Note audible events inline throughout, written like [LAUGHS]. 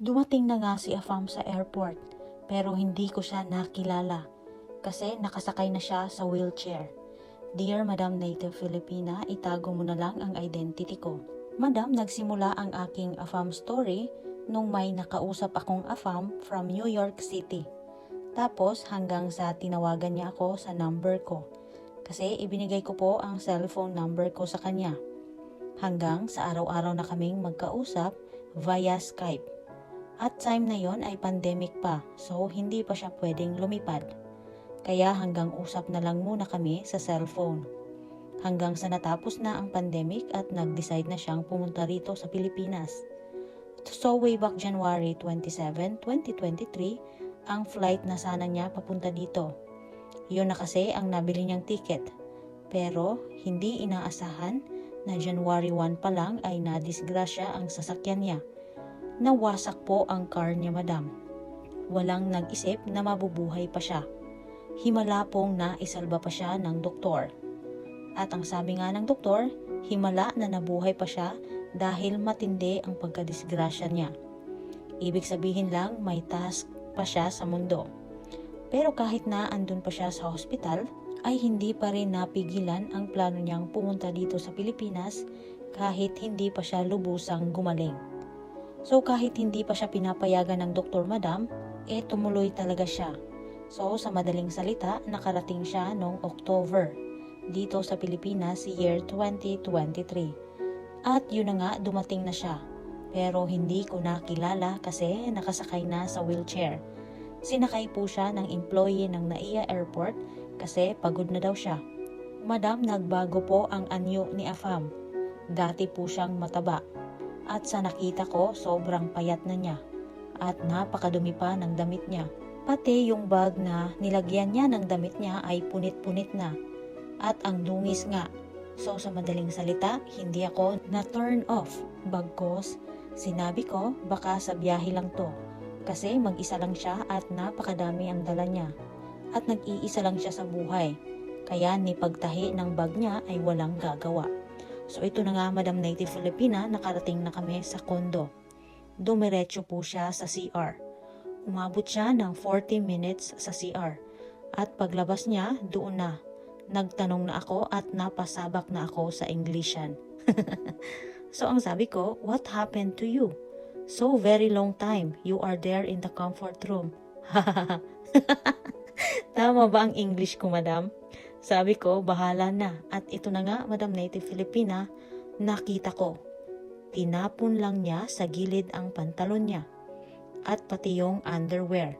Dumating na nga si Afam sa airport pero hindi ko siya nakilala kasi nakasakay na siya sa wheelchair. Dear Madam Native Filipina, itago mo na lang ang identity ko. Madam, nagsimula ang aking Afam story nung may nakausap akong Afam from New York City. Tapos hanggang sa tinawagan niya ako sa number ko. Kasi ibinigay ko po ang cellphone number ko sa kanya. Hanggang sa araw-araw na kaming magkausap via Skype. At time na yon ay pandemic pa, so hindi pa siya pwedeng lumipad. Kaya hanggang usap na lang muna kami sa cellphone. Hanggang sa natapos na ang pandemic at nag-decide na siyang pumunta rito sa Pilipinas. So way back January 27, 2023, ang flight na sana niya papunta dito. Yun na kasi ang nabili niyang ticket. Pero hindi inaasahan na January 1 pa lang ay nadisgrasya ang sasakyan niya. Nawasak po ang car niya madam. Walang nag-isip na mabubuhay pa siya. Himala pong naisalba pa siya ng doktor. At ang sabi nga ng doktor, himala na nabuhay pa siya dahil matindi ang pagkadisgrasya niya. Ibig sabihin lang may task pa siya sa mundo. Pero kahit na andun pa siya sa hospital, ay hindi pa rin napigilan ang plano niyang pumunta dito sa Pilipinas kahit hindi pa siya lubusang gumaling. So kahit hindi pa siya pinapayagan ng doktor madam, eh tumuloy talaga siya. So sa madaling salita, nakarating siya noong October dito sa Pilipinas year 2023. At yun na nga dumating na siya. Pero hindi ko nakilala kasi nakasakay na sa wheelchair. Sinakay po siya ng employee ng NAIA Airport kasi pagod na daw siya. Madam, nagbago po ang anyo ni Afam. Dati po siyang mataba. At sa nakita ko, sobrang payat na niya. At napakadumi pa ng damit niya. Pati yung bag na nilagyan niya ng damit niya ay punit-punit na. At ang dungis nga. So sa madaling salita, hindi ako na-turn off. Bagkos, sinabi ko baka sa biyahe lang to. Kasi mag-isa lang siya at napakadami ang dala niya. At nag-iisa lang siya sa buhay. Kaya ni pagtahi ng bag niya ay walang gagawa. So ito na nga Madam Native Filipina, nakarating na kami sa kondo. Dumiretso po siya sa CR. Umabot siya ng 40 minutes sa CR. At paglabas niya, doon na. Nagtanong na ako at napasabak na ako sa Englishan. [LAUGHS] so ang sabi ko, what happened to you? So very long time, you are there in the comfort room. [LAUGHS] Tama ba ang English ko, madam? Sabi ko, bahala na. At ito na nga, Madam Native Filipina, nakita ko. Tinapon lang niya sa gilid ang pantalon niya. At pati yung underwear.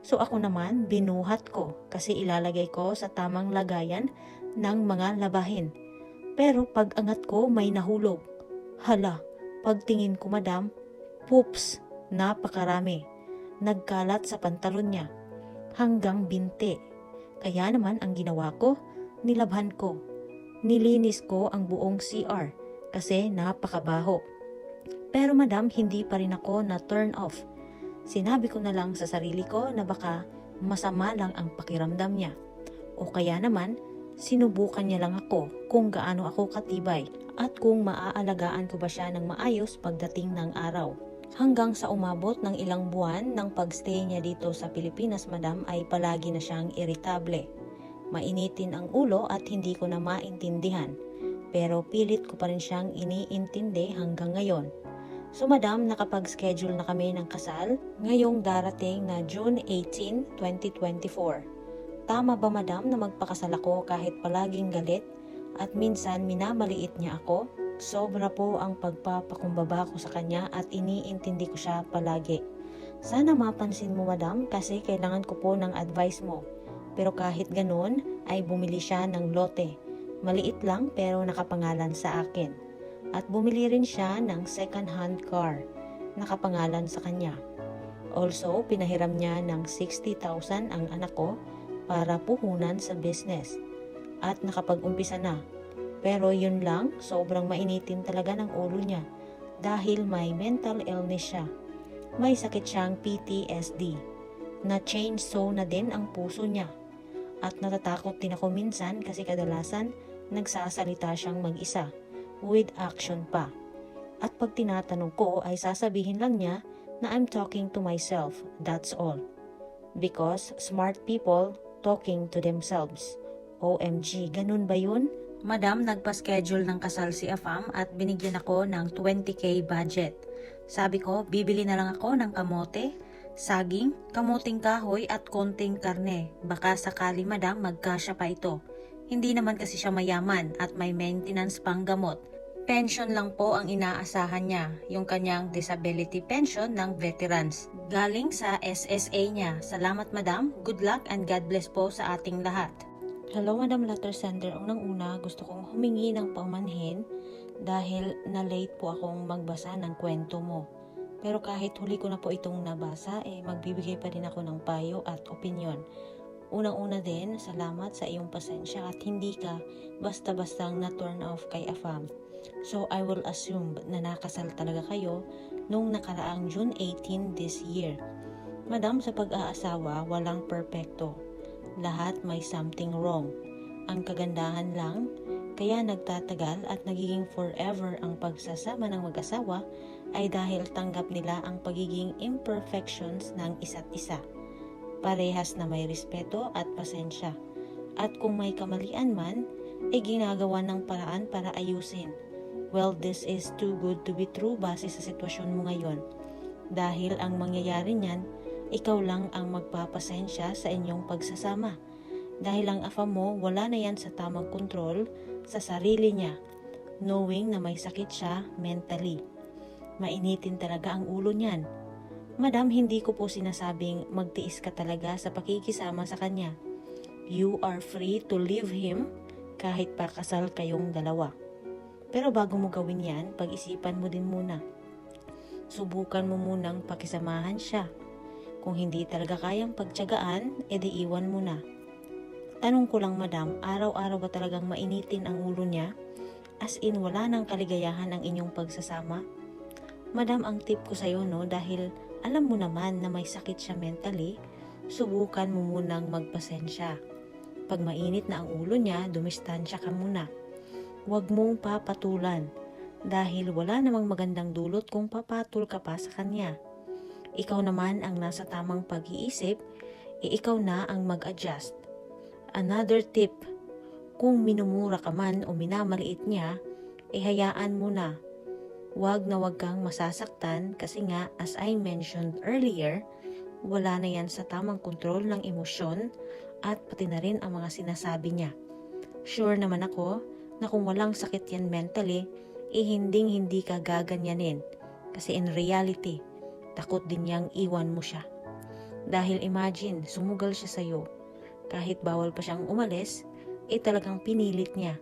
So ako naman, binuhat ko kasi ilalagay ko sa tamang lagayan ng mga labahin. Pero pag angat ko, may nahulog. Hala, pagtingin ko madam, poops, napakarami. Nagkalat sa pantalon niya. Hanggang binte. Kaya naman ang ginawa ko, nilabhan ko. Nilinis ko ang buong CR kasi napakabaho. Pero madam, hindi pa rin ako na turn off. Sinabi ko na lang sa sarili ko na baka masama lang ang pakiramdam niya. O kaya naman, sinubukan niya lang ako kung gaano ako katibay at kung maaalagaan ko ba siya ng maayos pagdating ng araw. Hanggang sa umabot ng ilang buwan ng pagstay niya dito sa Pilipinas, madam, ay palagi na siyang irritable. Mainitin ang ulo at hindi ko na maintindihan. Pero pilit ko pa rin siyang iniintindi hanggang ngayon. So madam, nakapag-schedule na kami ng kasal ngayong darating na June 18, 2024. Tama ba madam na magpakasal ako kahit palaging galit at minsan minamaliit niya ako? Sobra po ang pagpapakumbaba ko sa kanya at iniintindi ko siya palagi. Sana mapansin mo madam kasi kailangan ko po ng advice mo. Pero kahit ganun ay bumili siya ng lote. Maliit lang pero nakapangalan sa akin. At bumili rin siya ng second hand car. Nakapangalan sa kanya. Also, pinahiram niya ng 60,000 ang anak ko para puhunan sa business. At nakapag-umpisa na pero yun lang, sobrang mainitin talaga ng ulo niya dahil may mental illness siya. May sakit siyang PTSD. Na-change so na din ang puso niya. At natatakot din ako minsan kasi kadalasan nagsasalita siyang mag-isa with action pa. At pag tinatanong ko ay sasabihin lang niya na I'm talking to myself, that's all. Because smart people talking to themselves. OMG, ganun ba yun? Madam, nagpa-schedule ng kasal si Afam at binigyan ako ng 20k budget. Sabi ko, bibili na lang ako ng kamote, saging, kamuting kahoy at konting karne. Baka sakali madam magkasya pa ito. Hindi naman kasi siya mayaman at may maintenance pang gamot. Pension lang po ang inaasahan niya, yung kanyang disability pension ng veterans. Galing sa SSA niya. Salamat madam, good luck and God bless po sa ating lahat. Hello Madam Letter Sender, unang-una gusto kong humingi ng paumanhin dahil na-late po akong magbasa ng kwento mo. Pero kahit huli ko na po itong nabasa, eh magbibigay pa din ako ng payo at opinion. Unang-una din, salamat sa iyong pasensya at hindi ka basta-bastang na-turn off kay Afam. So I will assume na nakasal talaga kayo nung nakaraang June 18 this year. Madam, sa pag-aasawa, walang perpekto. Lahat may something wrong. Ang kagandahan lang, kaya nagtatagal at nagiging forever ang pagsasama ng mag-asawa ay dahil tanggap nila ang pagiging imperfections ng isa't isa. Parehas na may respeto at pasensya. At kung may kamalian man, ay ginagawa ng paraan para ayusin. Well, this is too good to be true base sa sitwasyon mo ngayon. Dahil ang mangyayari niyan, ikaw lang ang magpapasensya sa inyong pagsasama. Dahil ang afa mo, wala na yan sa tamang kontrol sa sarili niya, knowing na may sakit siya mentally. Mainitin talaga ang ulo niyan. Madam, hindi ko po sinasabing magtiis ka talaga sa pakikisama sa kanya. You are free to leave him kahit pakasal kayong dalawa. Pero bago mo gawin yan, pag-isipan mo din muna. Subukan mo munang pakisamahan siya. Kung hindi talaga kayang pagtyagaan, edi iwan mo na. Tanong ko lang madam, araw-araw ba talagang mainitin ang ulo niya? As in, wala nang kaligayahan ang inyong pagsasama? Madam, ang tip ko sa'yo no, dahil alam mo naman na may sakit siya mentally, subukan mo munang magpasensya. Pag mainit na ang ulo niya, dumistansya ka muna. Huwag mong papatulan dahil wala namang magandang dulot kung papatol ka pa sa kanya. Ikaw naman ang nasa tamang pag-iisip, e ikaw na ang mag-adjust. Another tip, kung minumura ka man o minamaliit niya, ihayaan mo na. Huwag na huwag kang masasaktan kasi nga as I mentioned earlier, wala na yan sa tamang kontrol ng emosyon at pati na rin ang mga sinasabi niya. Sure naman ako na kung walang sakit yan mentally, eh hinding hindi ka gaganyanin. Kasi in reality, takot din niyang iwan mo siya. Dahil imagine, sumugal siya sa'yo. Kahit bawal pa siyang umalis, eh talagang pinilit niya.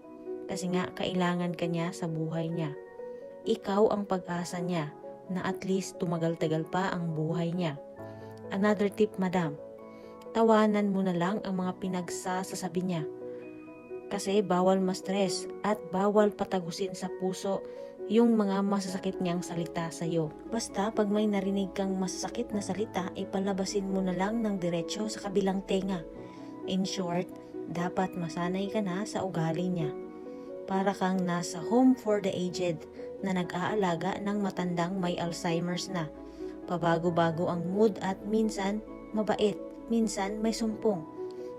Kasi nga kailangan ka niya sa buhay niya. Ikaw ang pag-asa niya na at least tumagal-tagal pa ang buhay niya. Another tip, madam. Tawanan mo na lang ang mga pinagsasasabi niya. Kasi bawal ma-stress at bawal patagusin sa puso yung mga masasakit niyang salita sa iyo. Basta pag may narinig kang masasakit na salita, ipalabasin mo na lang ng diretsyo sa kabilang tenga. In short, dapat masanay ka na sa ugali niya. Para kang nasa home for the aged na nag-aalaga ng matandang may Alzheimer's na. Pabago-bago ang mood at minsan mabait, minsan may sumpong.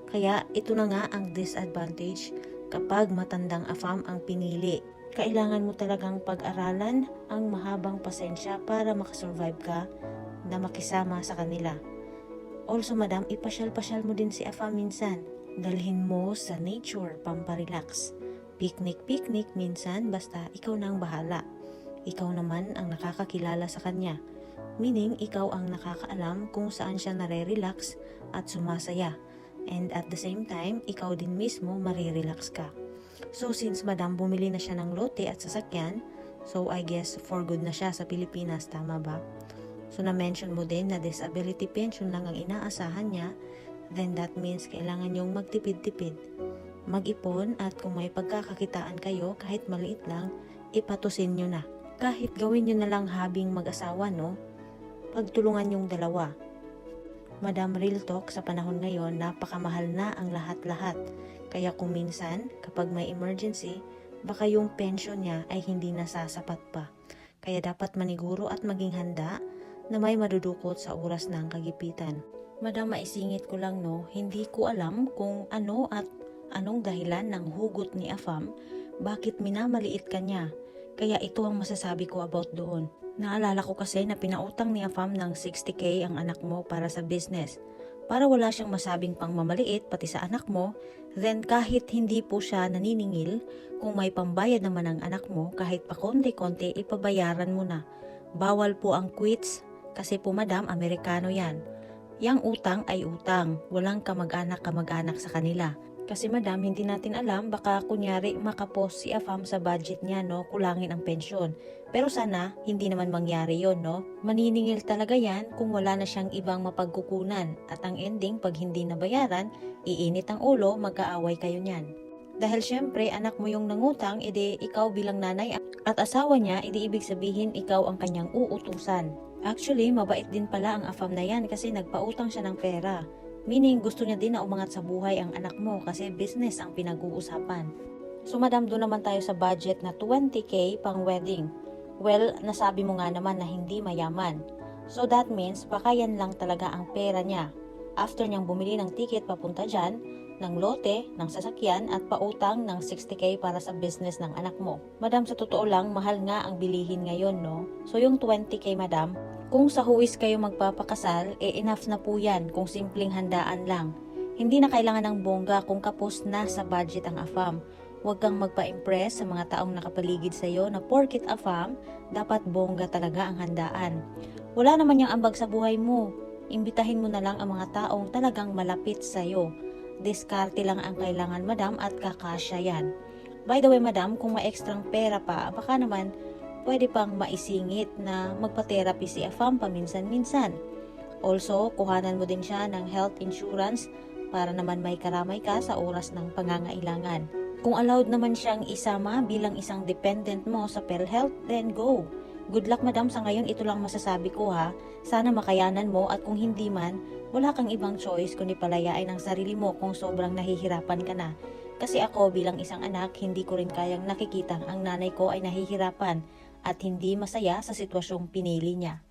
Kaya ito na nga ang disadvantage kapag matandang afam ang pinili. Kailangan mo talagang pag-aralan ang mahabang pasensya para makasurvive ka na makisama sa kanila. Also madam, ipasyal-pasyal mo din si afam minsan. Dalhin mo sa nature, pamparelax. Picnic-picnic minsan basta ikaw na ang bahala. Ikaw naman ang nakakakilala sa kanya. Meaning, ikaw ang nakakaalam kung saan siya nare-relax at sumasaya and at the same time, ikaw din mismo marirelax ka. So since madam bumili na siya ng lote at sasakyan, so I guess for good na siya sa Pilipinas, tama ba? So na-mention mo din na disability pension lang ang inaasahan niya, then that means kailangan niyong magtipid-tipid. Mag-ipon at kung may pagkakakitaan kayo kahit maliit lang, ipatusin niyo na. Kahit gawin niyo na lang habing mag-asawa, no? Pagtulungan yung dalawa. Madam Real Talk sa panahon ngayon, napakamahal na ang lahat-lahat. Kaya kung minsan, kapag may emergency, baka yung pension niya ay hindi nasasapat pa. Kaya dapat maniguro at maging handa na may madudukot sa oras ng kagipitan. Madam, maisingit ko lang no, hindi ko alam kung ano at anong dahilan ng hugot ni Afam, bakit minamaliit ka niya. Kaya ito ang masasabi ko about doon. Naalala ko kasi na pinautang ni Afam ng 60k ang anak mo para sa business. Para wala siyang masabing pang mamaliit pati sa anak mo, then kahit hindi po siya naniningil, kung may pambayad naman ang anak mo, kahit pa konti-konti ipabayaran mo na. Bawal po ang quits kasi po madam, Amerikano yan. Yang utang ay utang, walang kamag-anak kamag-anak sa kanila. Kasi madam, hindi natin alam, baka kunyari makapos si Afam sa budget niya, no, kulangin ang pensyon. Pero sana, hindi naman mangyari yon no? Maniningil talaga yan kung wala na siyang ibang mapagkukunan. At ang ending, pag hindi nabayaran, iinit ang ulo, magkaaway kayo niyan. Dahil syempre, anak mo yung nangutang, edi ikaw bilang nanay at asawa niya, edi ibig sabihin ikaw ang kanyang uutusan. Actually, mabait din pala ang afam na yan kasi nagpautang siya ng pera. Meaning, gusto niya din na umangat sa buhay ang anak mo kasi business ang pinag-uusapan. So madam, doon naman tayo sa budget na 20k pang wedding. Well, nasabi mo nga naman na hindi mayaman. So that means, baka yan lang talaga ang pera niya. After niyang bumili ng ticket papunta dyan, ng lote, ng sasakyan at pautang ng 60k para sa business ng anak mo. Madam, sa totoo lang, mahal nga ang bilihin ngayon, no? So yung 20k, madam, kung sa huwis kayo magpapakasal, eh enough na po yan kung simpleng handaan lang. Hindi na kailangan ng bongga kung kapos na sa budget ang AFAM. Huwag kang magpa-impress sa mga taong nakapaligid sa iyo na porkit AFAM, dapat bongga talaga ang handaan. Wala naman yung ambag sa buhay mo. Imbitahin mo na lang ang mga taong talagang malapit sa iyo. Diskarte lang ang kailangan madam at kakasya yan. By the way madam, kung may ekstrang pera pa, baka naman pwede pang maisingit na magpa-therapy si Afam paminsan-minsan. Also, kuhanan mo din siya ng health insurance para naman may karamay ka sa oras ng pangangailangan. Kung allowed naman siyang isama bilang isang dependent mo sa PhilHealth, then go. Good luck madam sa ngayon, ito lang masasabi ko ha. Sana makayanan mo at kung hindi man, wala kang ibang choice kundi palayain ang sarili mo kung sobrang nahihirapan ka na. Kasi ako bilang isang anak, hindi ko rin kayang nakikita ang nanay ko ay nahihirapan at hindi masaya sa sitwasyong pinili niya.